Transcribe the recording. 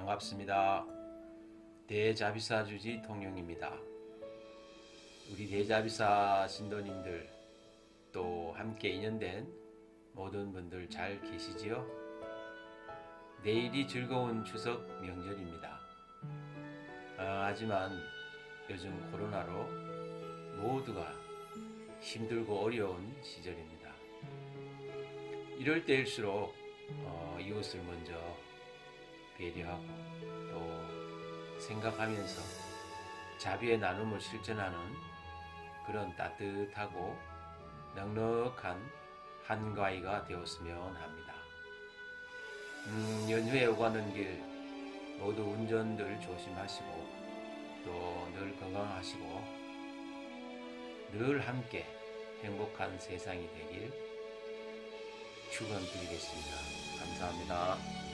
반갑습니다. 대자비사 주지 통영입니다. 우리 대자비사 신도님들 또 함께 인연된 모든 분들 잘 계시지요? 내일이 즐거운 추석 명절입니다. 아, 하지만 요즘 코로나로 모두가 힘들고 어려운 시절입니다. 이럴 때일수록 어, 이웃을 먼저 배려하고 또 생각하면서 자비의 나눔을 실천하는 그런 따뜻하고 넉넉한 한가위가 되었으면 합니다. 음, 연휴에 오가는 길 모두 운전들 조심하시고 또 늘 건강하시고 늘 함께 행복한 세상이 되길 축원드리겠습니다. 감사합니다.